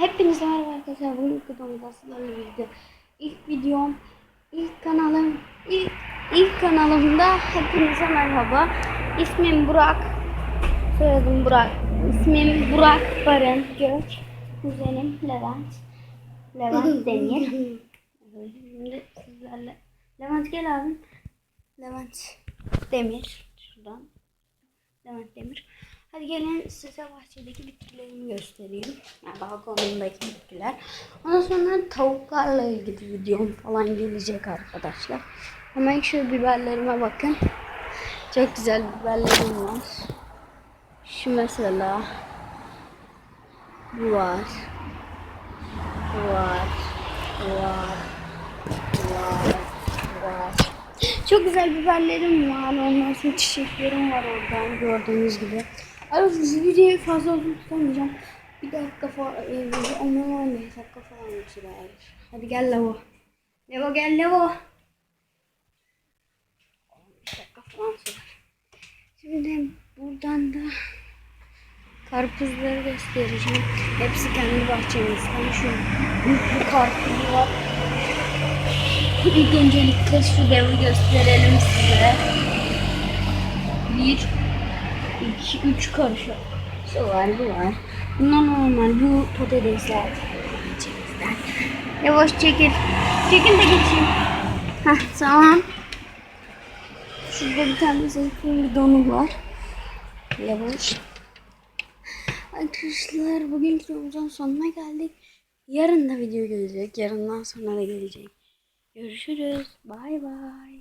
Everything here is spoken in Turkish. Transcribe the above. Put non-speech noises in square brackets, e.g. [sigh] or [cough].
Hepinize merhaba arkadaşlar. Bugün kanalımda sizlerle birlikte ilk videom, ilk kanalım, ilk, ilk kanalımda hepinize merhaba. İsmim Burak. Soyadım Burak. İsmim Burak Barın Gök. Kuzenim Levent. Levent [laughs] Demir. Şimdi sizlerle. Levent gel abi. Levent Demir. Şuradan. Levent Demir. Hadi gelin size bahçedeki bitkilerimi göstereyim. Yani balkonumdaki bitkiler. Ondan sonra tavuklarla ilgili videom falan gelecek arkadaşlar. İlk şu biberlerime bakın. Çok güzel biberlerim var. Şu mesela. Bu var. Bu var. Bu var. Bu var. Çok güzel biberlerim var. Ondan sonra çiçeklerim var oradan gördüğünüz gibi. Arkadaşlar videoyu fazla uzun tutamayacağım. Bir dakika falan, e, 10-15 dakika falan sürer. Hadi gel Levo. Levo gel Levo. 15 dakika falan sürer. Şimdi buradan da karpuzları göstereceğim. Hepsi kendi bahçemizden. Şu büyük bir karpuz var. İlk öncelikle şu devi gösterelim size. Bir, iki, üç karışık. Şu var, bu var. Bunlar normal, bu patatesler. Yavaş çekil. Çekil de geçeyim. Heh, tamam. Şurada bir tane zeytin bidonu var. Yavaş. Arkadaşlar bugün videomuzun sonuna geldik. Yarın da video gelecek. Yarından sonra da gelecek. Görüşürüz. Bay bay.